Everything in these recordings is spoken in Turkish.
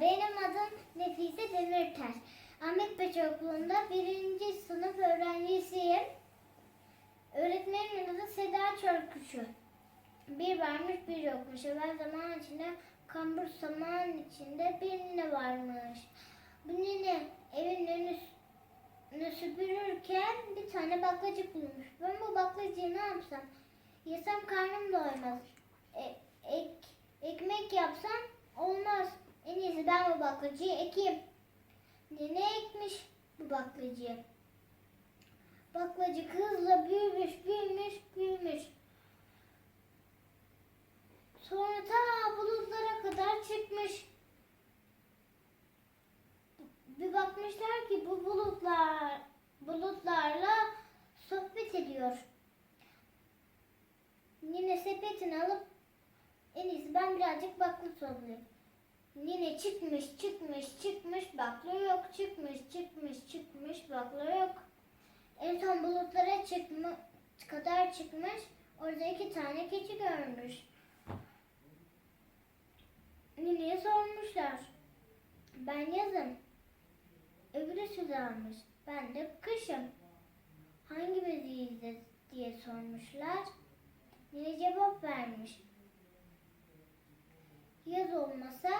benim adım Nefise Demirtaş. Ahmet Paşa Okulu'nda birinci sınıf öğrencisiyim. Öğretmenimin adı Seda Çörküşü. Bir varmış bir yokmuş. Evvel zaman içinde kambur saman içinde bir nine varmış. Bu nine evin önü, önü süpürürken bir tane baklacık bulmuş. Ben bu baklacığı ne yapsam? Yesem karnım doymaz. E, ek, ekmek yapsam olmaz. En iyisi ben bu baklacıyı ekeyim. Nene ekmiş bu baklacıyı. Baklacık hızla büyümüş, büyümüş, büyümüş. Sonra ta bulutlara kadar çıkmış. Bir bakmışlar ki bu bulutlar bulutlarla sohbet ediyor. Yine sepetini alıp en iyisi ben birazcık bakla toplayayım. Yine çıkmış, çıkmış, çıkmış, bakla yok, çıkmış, çıkmış, çıkmış, bakla yok. En son bulutlara çıkma, kadar çıkmış, orada iki tane keçi görmüş. Nine'ye sormuşlar. Ben yazım. Öbürü sıcağmış. Ben de kışım. Hangimiz iyiyiz diye sormuşlar. Nine cevap vermiş. Yaz olmasa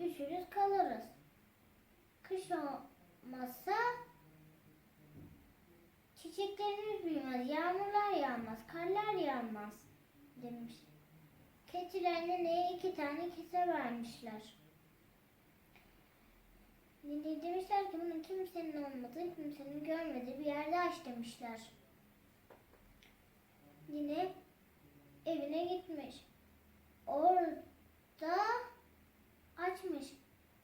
üşürüz kalırız. Kış olmazsa çiçeklerimiz büyümez, yağmurlar yağmaz, karlar yağmaz demiş. Keçiler neneye iki tane kese vermişler. Nene demişler ki bunu kimsenin olmadığı, kimsenin görmediği bir yerde aç demişler. Yine evine gitmiş. Orada açmış.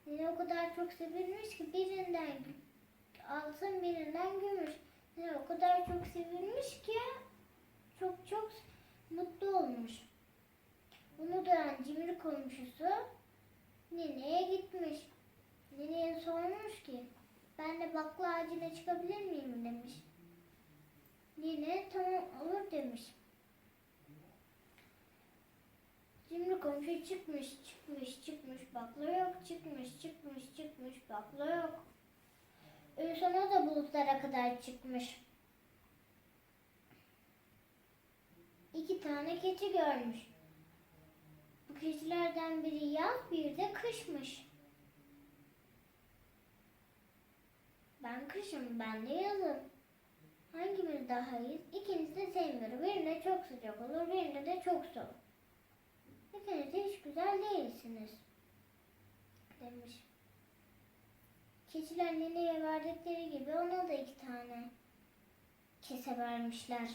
Yine o kadar çok sevilmiş ki birinden altın birinden gümüş. Yine o kadar çok sevilmiş ki çok çok mutlu olmuş. Bunu duyan cimri komşusu nineye gitmiş. Nineye sormuş ki ben de bakla ağacına çıkabilir miyim demiş. Nine tamam olur demiş. Cimri komşu çıkmış, çıkmış, çıkmış, bakla yok, çıkmış, çıkmış, çıkmış, bakla yok. En sona da bulutlara kadar çıkmış. İki tane keçi görmüş. Bu keçilerden biri yaz, bir de kışmış. Ben kışım, ben de yazım. Hangimiz daha iyi? İkiniz de sevmiyorum. Birine çok sıcak olur, birine de çok soğuk. İkiniz de hiç güzel değilsiniz. Demiş. Keçiler neneye verdikleri gibi ona da iki tane kese vermişler.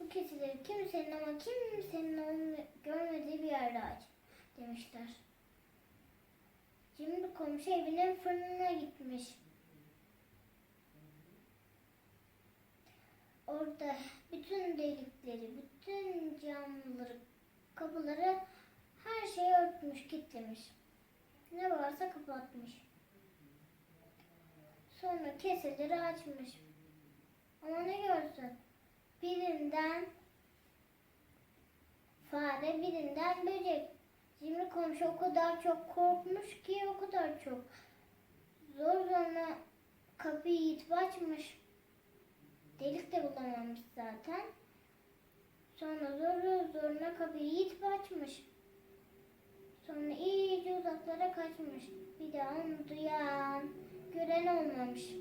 Bu keçileri kimsenin ama kimsenin görmediği bir yerde aç demişler. Şimdi komşu evinin fırınına gitmiş. Orada bütün delikleri, bütün camları, kapıları her şeyi örtmüş, kilitlemiş. Ne varsa kapatmış. Sonra keseleri açmış. Ama ne görsün? Birinden fare, birinden böcek. Cimri komşu o kadar çok korkmuş ki o kadar çok. Zor zoruna kapıyı itip açmış. Delik de bulamamış zaten. Sonra zor zoruna kapıyı itip açmış. Sonra iyice uzaklara kaçmış. Bir daha onu duyan, gören olmamış.